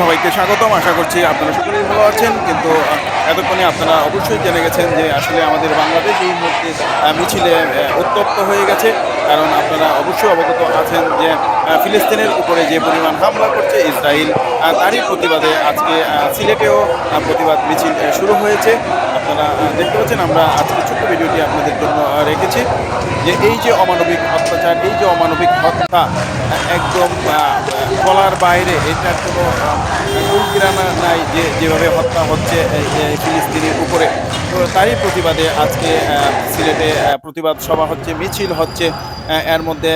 সবাইকে স্বাগতম। আশা করছি আপনারা সকলেই ভালো আছেন। কিন্তু এতক্ষণে আপনারা অবশ্যই জেনে গেছেন যে আসলে আমাদের বাংলাদেশ এই মুহূর্তে মিছিলে উত্তপ্ত হয়ে গেছে। কারণ আপনারা অবশ্যই অবগত আছেন যে ফিলিস্তিনের উপরে যে পরিমাণ হামলা করছে ইসরায়েল তারই প্রতিবাদে আজকে সিলেটেও প্রতিবাদ মিছিল শুরু হয়েছে। আপনারা দেখতে পাচ্ছেন আমরা আজকে ছোট্ট ভিডিওটি আপনাদের জন্য রেখেছি যে এই যে অমানবিক অত্যাচার, এই যে অমানবিক হত্যা, একদম বলার বাইরে এটার কোনো কুলকিরানা নাই যে যেভাবে হত্যা হচ্ছে ফিলিস্তিনের উপরে। তো তারই প্রতিবাদে আজকে সিলেটে প্রতিবাদ সভা হচ্ছে, মিছিল হচ্ছে এর মধ্যে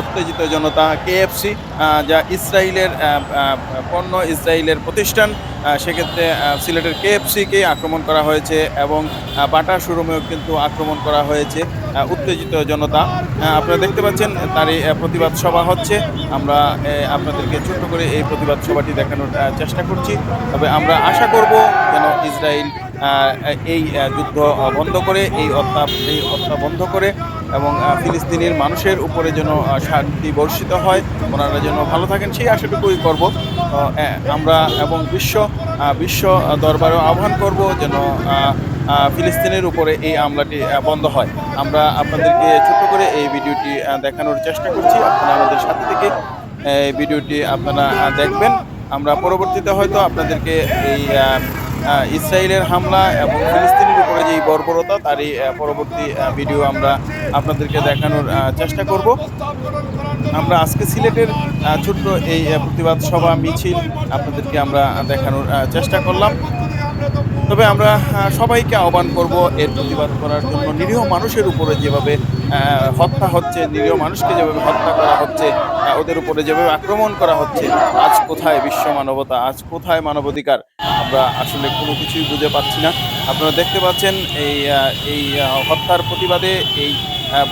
উত্তেজিত জনতা কেএফসি যা ইসরায়েলের পণ্য ইসরায়েলের প্রতিষ্ঠান সেক্ষেত্রে সিলেটের কেএফসিকে আক্রমণ করা হয়েছে এবং বাটা শোরুমেও কিন্তু আক্রমণ করা হয়েছে উত্তেজিত জনতা। আপনারা দেখতে পাচ্ছেন, তারই প্রতিবাদ সভা হচ্ছে। আমরা আপনাদেরকে ছোট্ট করে এই প্রতিবাদ সভাটি দেখানোর চেষ্টা করছি। তবে আমরা আশা করব যেন ইসরায়েল এই যুদ্ধ বন্ধ করে এই হত্যা এই হত্যা বন্ধ করে এবং ফিলিস্তিনের মানুষের উপরে যেন শান্তি বর্ষিত হয় ওনারা যেন ভালো থাকেন সেই আশাটুকুই করব। আহ, আমরা এবং বিশ্ব বিশ্ব দরবারও আহ্বান করব যেন ফিলিস্তিনের উপরে এই আমলাটি বন্ধ হয়। আমরা আপনাদেরকে ছোট্ট করে এই ভিডিওটি দেখানোর চেষ্টা করছি। আপনারা আমাদের সাথে থেকে এই ভিডিওটি আপনারা দেখবেন। আমরা পরবর্তীতে হয়তো আপনাদেরকে এই ইসরায়েলের হামলা এবং ফিলিস্তিনের উপরে যে বর্বরতা, তারই পরবর্তী ভিডিও আমরা আপনাদেরকে দেখানোর চেষ্টা করব। আমরা আজকে সিলেটের ছোট্ট এই প্রতিবাদ সভা মিছিল আপনাদেরকে আমরা দেখানোর চেষ্টা করলাম। তবে আমরা সবাইকে আহ্বান করব এর প্রতিবাদ করার জন্য। নিরীহ মানুষের উপরে যেভাবে হত্যা হচ্ছে, নিরীহ মানুষকে যেভাবে হত্যা করা হচ্ছে ওদের উপরে যেভাবে আক্রমণ করা হচ্ছে, আজ কোথায় বিশ্ব মানবতা, আজ কোথায় মানবাধিকার, আমরা আসলে কোনো কিছুই বুঝে পাচ্ছি না। আপনারা দেখতে পাচ্ছেন এই এই হত্যার প্রতিবাদে, এই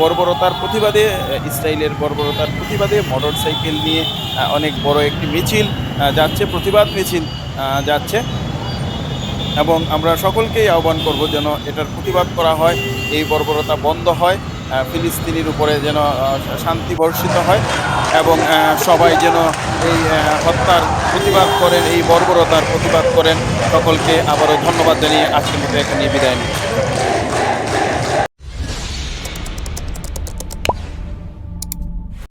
বর্বরতার প্রতিবাদে ইসরায়েলের বর্বরতার প্রতিবাদে মোটর সাইকেল নিয়ে অনেক বড় একটি মিছিল যাচ্ছে, প্রতিবাদ মিছিল যাচ্ছে। এবং আমরা সকলকেই আহ্বান করব যেন এটার প্রতিবাদ করা হয়, এই বর্বরতা বন্ধ হয়। ফিলিস্তিনির উপরে যেন শান্তি বর্ষিত হয় এবং সবাই যেন এই হত্যার প্রতিবাদ করেন, এই বর্বরতার প্রতিবাদ করেন। সকলকে আবারও ধন্যবাদ জানিয়ে আজকের মতো এখানে বিদায় নিচ্ছি।